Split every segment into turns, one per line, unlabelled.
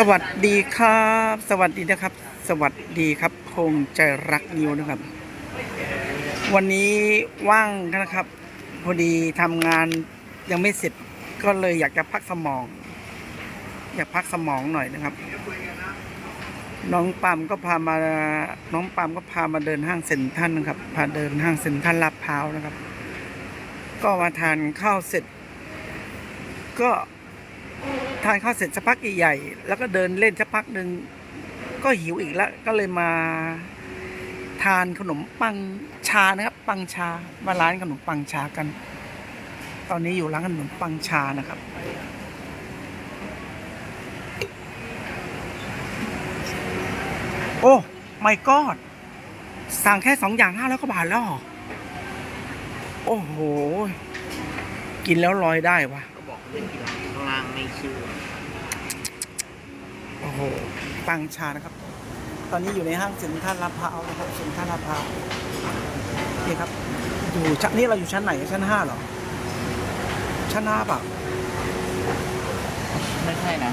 สวัสดีครับ สวัสดีนะครับ สวัสดีครับคงใจรักนิวนะครับ วันนี้ว่างนะครับ พอดีทำงานยังไม่เสร็จก็เลยอยากจะพักสมอง อยากพักสมองหน่อยนะครับ น้องปามก็พามาน้องปามก็พามาเดินห้างเซ็นทรัลนะครับ พาเดินห้างเซ็นทรัลลาดพร้าวนะครับ ก็มาทานข้าวเสร็จ ก็ ทานข้าวเสร็จสักพักใหญ่ๆแล้วก็เดินเล่นสักพักหนึ่งก็หิวอีกแล้ว ก็เลยมาทานขนมปังชานะครับ ปังชามาร้านขนมปังชากัน ตอนนี้อยู่ร้านขนมปังชานะครับโอ้ไม่กอดสั่งแค่สองอย่างห้าแล้วก็บาทแล้วหรอโอ้โห กินแล้วลอยได้วะ
ก็บอกเล่นกีฬาข้างล่างไม่เชื่อ
โอ้โหปังชานะครับ ตอนนี้อยู่ในห้างสินค้าลาดพร้าวนะครับสินค้าลาดพร้าวนี่ครับ อยู่ชั้นนี่เราอยู่ชั้นไหนชั้นห้าเหรอ ชั้นห้าเปล่า
ไม่ใช่นะ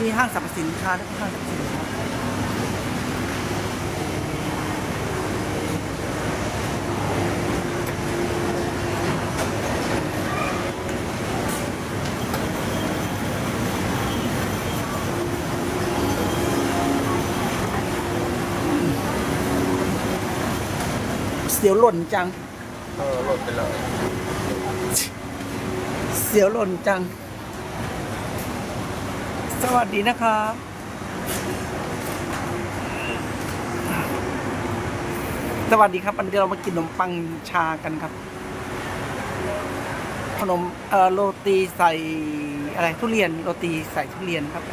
นี่ห้างสรรพสินค้านะครับห้างสรรพสินค้า เสียวหล่นจัง
เออหล่นไปเลย
เสียวหล่นจัง สวัสดีนะครับสวัสดีครับวันนี้เรามากินขนมปังชากันครับ ขนมเอ่อโรตีใส่อะไรทุเรียนโรตีใส่ทุเรียนครับ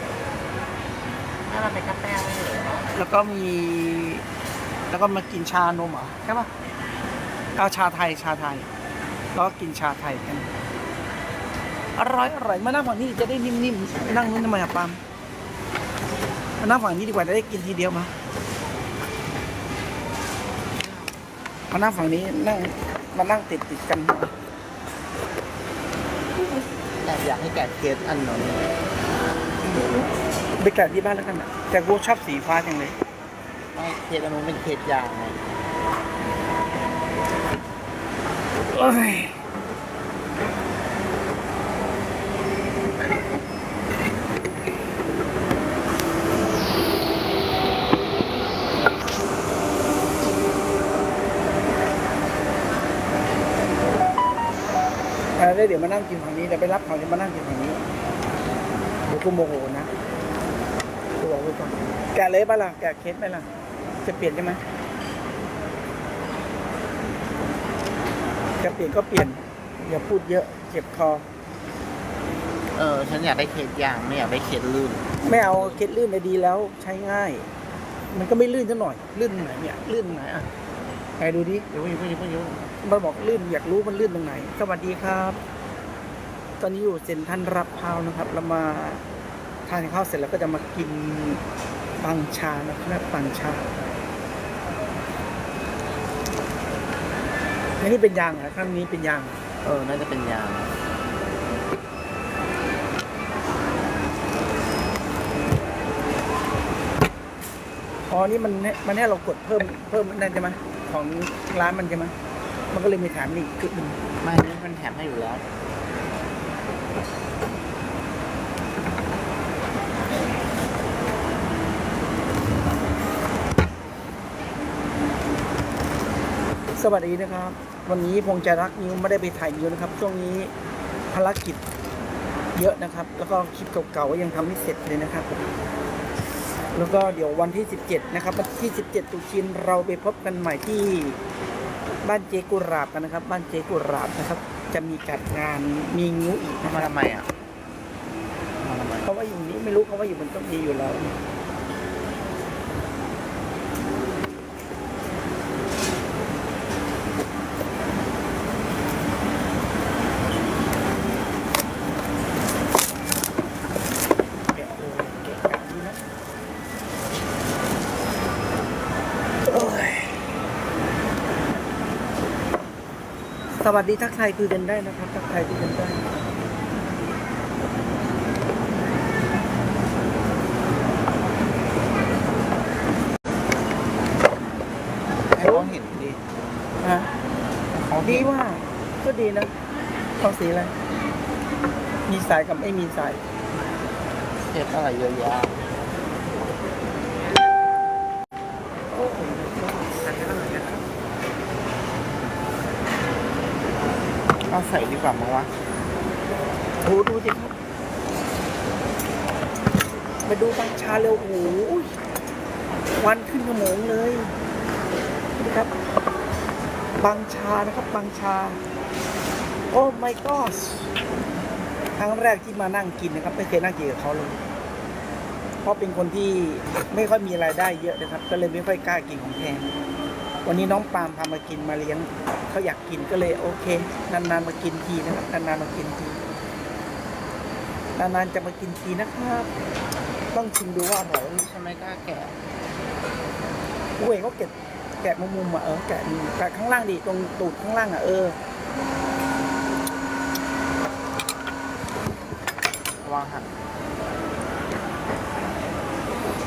ถ้าเราไปกาแฟไม่เหรอ
แล้วก็มี แล้วก็มากินชานมเหรอใช่ปะ เอาชาไทยชาไทยแล้วก็กินชาไทยกัน อร่อยอร่อยมานั่งฝั่งนี้จะได้นิ่มๆ นั่งนู้นทำไมอะปาล์มมานั่งฝั่งนี้ดีกว่าจะได้กินทีเดียวมามานั่งฝั่งนี้นั่งมานั่งติดติดๆกัน
แต่อยากให้แกะเกสอันหนึ่ง
ไปแกะที่บ้านแล้วกันอะแต่กูชอบสีฟ้าจังเลย
ไม่เคสอันนู้นเป็นเคสยางไง
เอ้ยเออ แล้วเดี๋ยวมานั่งกินฝั่งนี้เดี๋ยวไปรับของเดี๋ยวมานั่งกินฝั่งนี้เดี๋ยวกูโมโหนะกูบอกไว้ก่อนแกะเลยปะล่ะแกะเคสไหมล่ะ จะเปลี่ยนใช่ไหม จะเปลี่ยนก็เปลี่ยน อย่าพูดเยอะเจ็บคอ
เออ ฉันอยากได้เคสยางไม่อยากได้เคสลื่น
ไม่เอาเคสลื่นเลยดีแล้วใช้ง่าย มันก็ไม่ลื่นซะหน่อย ลื่นตรงไหนเนี่ย ลื่นตรงไหนอะไหนดูดิ
เดี๋ยวอยู่เดี๋ยวอยู่
มันบอกลื่นอยากรู้มันลื่นตรงไหน สวัสดีครับ ตอนนี้อยู่เซ็นทรันรับพร้าวนะครับ เรามาทานข้าวเสร็จแล้วก็จะมากินปังชานะครับปังชา อันนี้เป็นยางเหรอข้างนี้เป็นยาง
เออ น่าจะเป็นยาง
อ๋อนี่มันให้มันให้เรากดเพิ่มเพิ่มนั่นใช่ไหมของร้านมันใช่ไหมมันก็เลยมีแถมนี่คือหนึ่ง
ไม่นี่มันแถมให้อยู่แล้ว
สวัสดีนะครับ วันนี้พงใจรักนิวไม่ได้ไปถ่ายนิวนะครับ ช่วงนี้ภารกิจเยอะนะครับ แล้วก็คลิปเก่าๆก็ยังทำไม่เสร็จเลยนะครับ แล้วก็เดี๋ยววันที่ 17 นะครับวันที่ 17 ตุชินเราไปพบกันใหม่ที่บ้านเจกุราบกันนะครับ บ้านเจกุราบนะครับ จะมีจัดงานมีงิ้วอีกนะค
มา
รับ
ทำไมอะมาทำไม
เขาว่าอย่างนี้ไม่รู้เขาว่าอยู่บนต้นดีอยู่แล้ว สวัสดีทักทายคุยกันได้นะครับทักทายคุยกันได้เขาเห็นดีฮะเขาดีว่า ก็ดีนะเขาสีอะไรมีสายกับไม่มีสาย
เห็นอะไรเยอะแยะ เอาใส่ดีกว่ามั้งวะ
โหดูสิครับมาดูบางชาเร็วโอ้โหวันขึ้นขโมงเลยนะครับบางชานะครับบางชา โอ้ my god ครั้งแรกที่มานั่งกินนะครับ ไม่เคยนั่งกินกับเขาเลย เพราะเป็นคนที่ไม่ค่อยมีรายได้เยอะนะครับ ก็เลยไม่ค่อยกล้ากินของแพงวันนี้น้องปามพามากินมาเลี้ยง เขาอยากกินก็เลยโอเค นานๆมากินทีนะครับนานๆมากินทีนานๆจะมากินทีนะครับ ต้องชิมดูว่าอร่อย
ใช่ไหมกล้าแกะ
เว้ยเขาเก็บแกะมุมๆอะเออแกะแกะข้างล่างดิตรงตูดข้างล่างอะเออ
วังหัก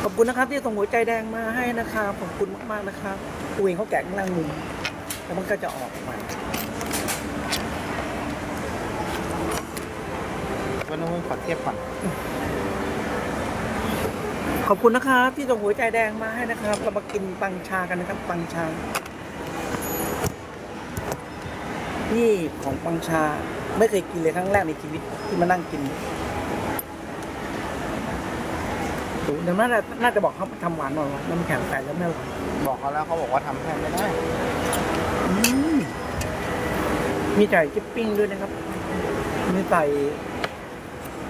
ขอบคุณนะครับที่ส่งหัวใจแดงมาให้นะครับขอบคุณมากๆนะครับตัวเองเขาแกะข้างล่างมุม แล้วมันก็จะออกมา
วันนู้นขอเทียบก่อน
ขอบคุณนะครับที่ส่งหัวใจแดงมาให้นะครับ เรามากินปังชากันนะครับ ปังชา นี่ของปังชา ไม่เคยกินเลยครั้งแรกในชีวิตที่มานั่งกินดูเดี๋ยวน่าจะน่าจะบอกเขาทำหวานหน่อยวะน้ำแข็งใส่แล้วไม่อร่อย
บอกเขาแล้วเขาบอกว่าทำแทนไม่ได้
อื มมีใส่จิ๊ปปิ้งด้วยนะครับ มีใส่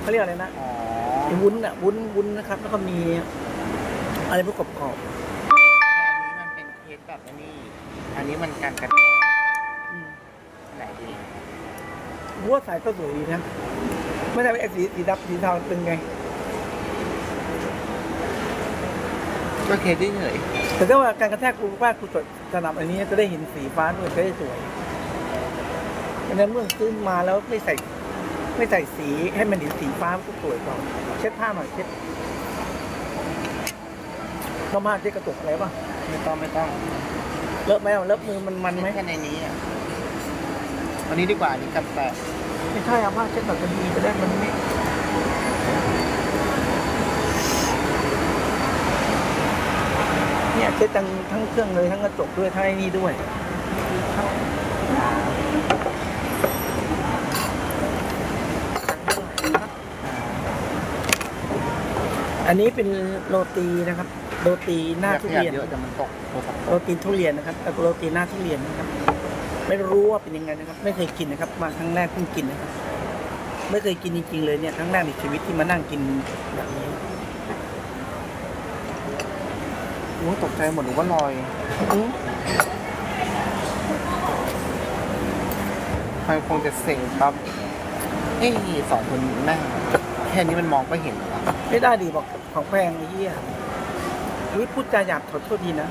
เขาเรียกอะไรนะ
อ๋อ
ไอ้วุ้นอะวุ้นวุ้นนะครับ แล้วก็มี อะไรพวกกรอบ
แค่นี้มันเป็นเคสแบบนี้ อันนี้มันการกระแทก
ๆอืม
ไหนดี
วัวสายก็สวยดีนะ ไม่ได้เป็นไอ้สีสีดำสีเทาเป็นไง
ก็เคสที่เหนื่อย
แต่ถ้าว่าการกระแทกกูว่ากูสนับอันนี้จะได้เห็นสีฟ้าด้วยจะได้สวยดังนั้นเมื่อซื้อมาแล้วไม่ใส่ ไม่ใส่สีให้มันเห็นสีฟ้ามันก็สวยกว่าเช็ดผ้าหน่อยเช็ดเข้ามาเช็ดกระจกอะไรป่ะ
ไม่ต้องไม่ต้อง
เลอะไหมเอาเลอะมือมันมันไหม
แค่ในนี้อะวันนี้ดีกว่าอันนี้กันแตก
ไม่ใช่เอาผ้าเช็ดแบบมันดีจะได้มันไม่ เนี่ยเช็ดทั้งทั้งเครื่องเลยทั้งกระจกด้วยทั้งไอ้นี่ด้วยอันนี้เป็นโรตีนะครับ โรตีหน้าทุ
อยาก
เรียน
เยอะแต่มันตกโทรศัพท์ต
โร
ก
ตีทุเรียนนะครับแต่โรตีหน้าทุเรียนนะครับ ไม่รู้ว่าเป็นยังไงนะครับ ไม่เคยกินนะครับ มาครั้งแรกเพิ่งกินนะครับ ไม่เคยกินจริงๆเลยเนี่ยครั้งแรกในชีวิตที่มานั่งกินแบบนี้
โอ้ยตกใจหมดหนูว่าลอย
อื้
มันคงจะเสียงปั๊บเอ้ยสองคนแม่งแค่นี้มันมองก็เห็นแล้ว
ไม่ได้ดีบอกของแพงไอ้เหี้ยวิพูดจาหยาบขอโทษทีนะ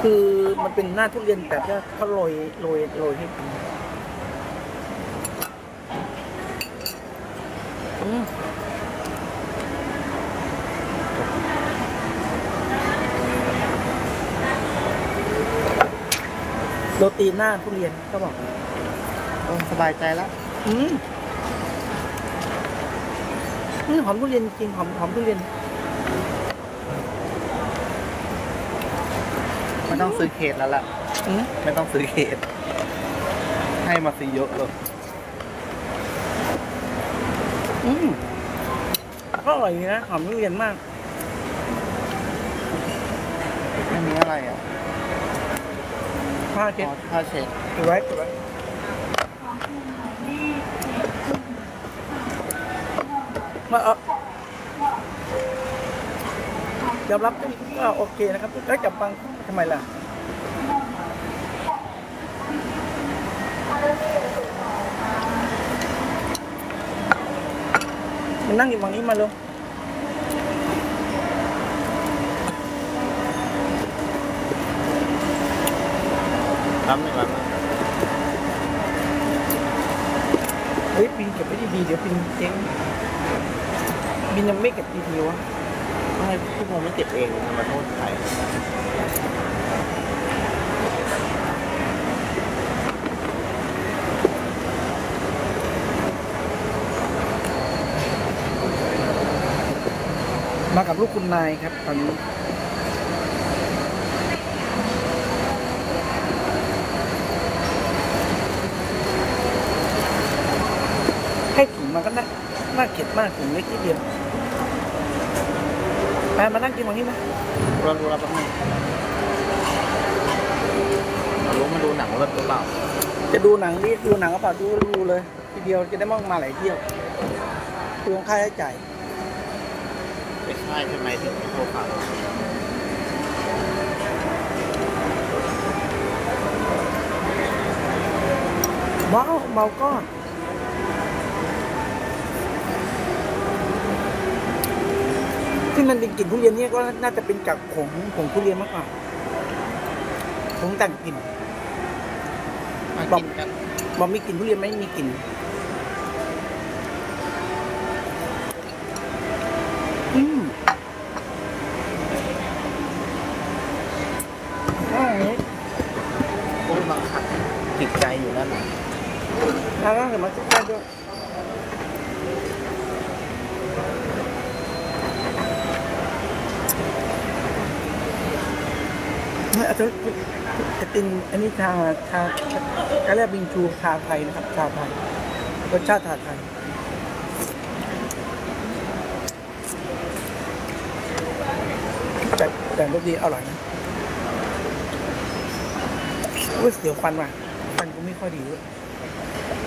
คือมันเป็นหน้าทุเรียนแต่ว่าเขาโรยโรยโรยให้กินอืม โรตีหน้าทุเรียนก็บอก
เออสบายใจแล้ว
อืมอืมหอมทุเรียนจริงหอมหอมทุเรียน
ไม่ต้องซื้อเคสแล้วล่ะ
อืม
ไม่ต้องซื้อเคสให้มาซื้อเยอะเลย
อืมก็อร่อยดีนะหอมทุเรียนมาก
อันนี้อะไรอะ
ผ้าเช็ด
อ๋อผ้าเช็ด
เก็บไว้เก็บไว้มาเอายอมรับก็โอเคนะครับแล้วจับปังทำไมล่ะ มันนั่งอยู่ฝั่งนี้มาเร็ว
รับหนึ่งรับ
เฮ้ยปินเก็บไว้ดีๆเดี๋ยวปินเจ๊งบินยังไม่เก็บดีๆวะ
ไม่พี่พงษ์ไม่เก็บเองจะมาโทษใคร
กับลูกคุณนายครับตอนนี้ให้ถุงมันก็น่าน่าเกลียดมากถุงเล็กนิดเดียวไปมานั่งกินตรงนี้ไหม
เราดูเราแป๊บนึงเรารู้มาดูหนังเลิศหรือเปล่า
จะดูหนังนี่ดูหนังก็เปล่าดูดูเลย ทีเดียวจะได้ไมองมาหลายเที่ยวเปลืองค่าใช้จ่าย
ไม่ ใช่ใช่ไหมที่โทรฟัง
ว้าวเบาก้อนที่มันเป็นกลิ่นทุเรียนเนี่ยก็น่าจะเป็นจากผงผงทุเรียนมากกว่าผงแต่งกลิ่น
มากินกัน
บอกมีกลิ่นทุเรียนไหมมีกลิ่น
ดใจอยู่นั่นน่ะ
แล้วก็เห็นมาทุกท่านด้วยเนี่ยอาจจะจะเป็นอันนี้ชาชาชาเขาเรียกบิงชูชาไทยนะครับ ชาไทยรสชาติชาไทยแต่แต่รสดีอร่อยนะอุ้ยเสียวฟันว่ะ ฟันกูไม่ค่อยดีด้วย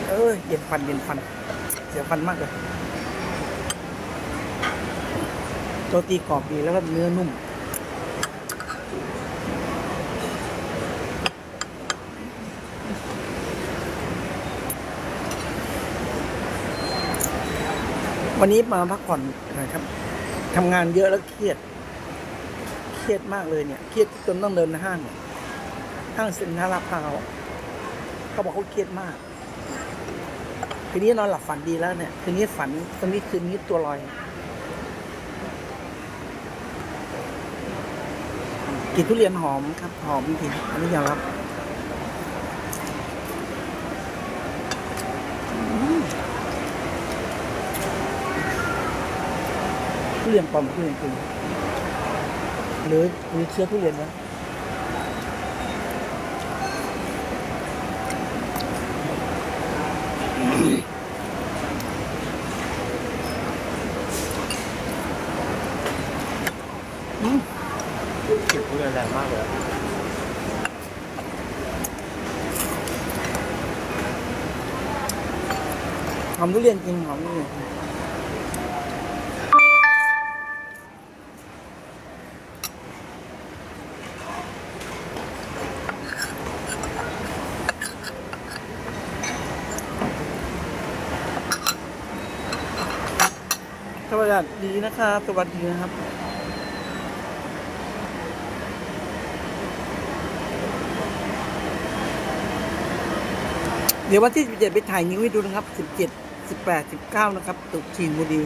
เออเย็นฟันเย็นฟัน เสียฟันมากเลยโรตีกรอบดีแล้วก็เนื้อนุ่ม วันนี้มาพักผ่อนนะครับทำงานเยอะแล้วเครียด เครียดมากเลยเนี่ย เครียดจนต้องเดินห้าง ห้างเซ็นทรัลลาดพร้าว เขาบอกเขาเครียดมากทีนี้นอนหลับฝันดีแล้วเนี่ยคืนนี้ฝันตอนนี้คืนนี้ตัวลอยกลินทุเรียนหอมครับ หอมจริงอันนี้ยอมรับทุเรียนปลอมทุเรียนจริงหรือหรือเชื้อทุเรียนนะ
ลิ่นทุเรียนแรงมากเลย
หอมทุเรียนจริงหอมทุเรียนสวัสดีนะครับ สวัสดีนะครับ ดี๋ยววันที่ 17 ไปถ่ายนิ้วให้ดูนะครับ 17 18 19 นะครับตุกจีนบุรี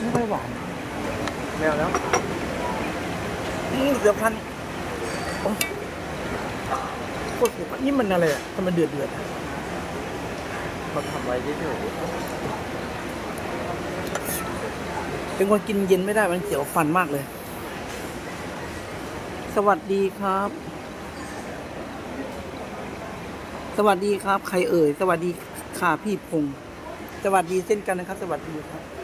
ไม่ค่อยหวาน
แมวแล้ว
อืม เดี๋ยวพันโอ้โคตรเสียวฟันนี่มันอะไรอะทำไมเดือดเดือดๆอะ
เขาทำไว้เฉย
เป็นคนกินเย็นไม่ได้มันเสียวฟันมากเลย สวัสดีครับ สวัสดีครับ ใครเอ่ย สวัสดีค่ะพี่พงศ์สวัสดีเช่นกันนะครับ สวัสดีครับ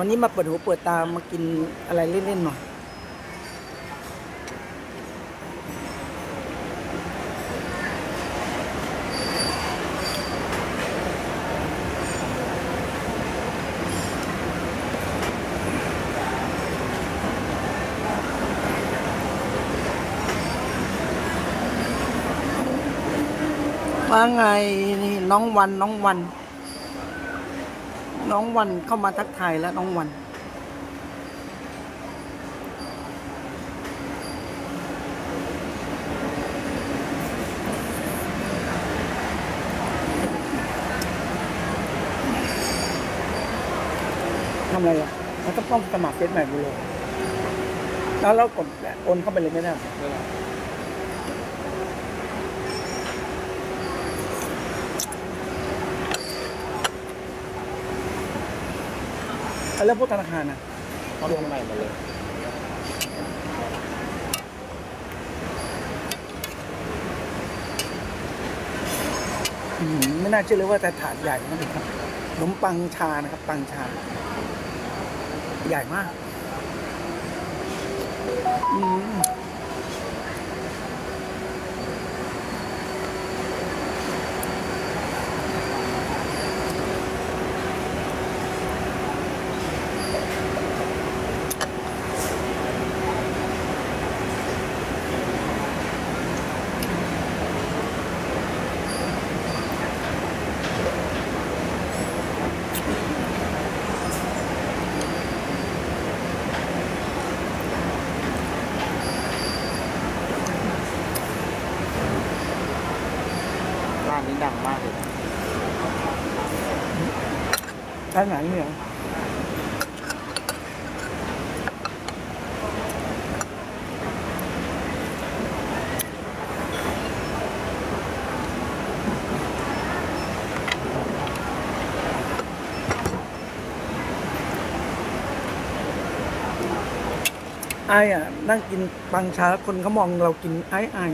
วันนี้มาเปิดหูเปิดตามากินอะไรเล่นๆหน่อยว่าไงน้องวันน้องวัน น้องวันเข้ามาทักทายแล้วน้องวัน ทำอะไรอะเราต้องต้องสมัครเฟซใหม่ไปเลย แล้วเรากดโอนเข้าไปเลยไม่ได้เหรอ แล้วพวกธนาคารอะ
เขาทำใหม่หมาเลย
อื้อหือไม่น่าเชื่อเลยว่าแต่ถาดใหญ่นะครับขนมปังชานะครับ ปังชา ใหญ่มาก อืม
ดังมากเลย
ร้านไหนเนี่ยไอ้อะนั่งกินปังชาแล้วคนเขามองเรากินไอ้ไอ้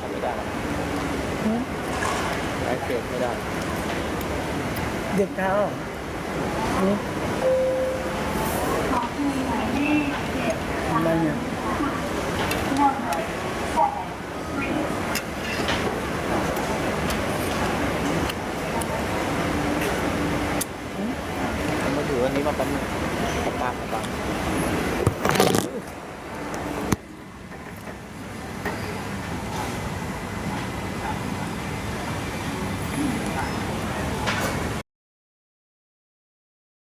ทำไม่ได้หรอกไลฟ์ เฟซไม่ได้
เด็กเท้าเหรออืมอะไรเนี่ย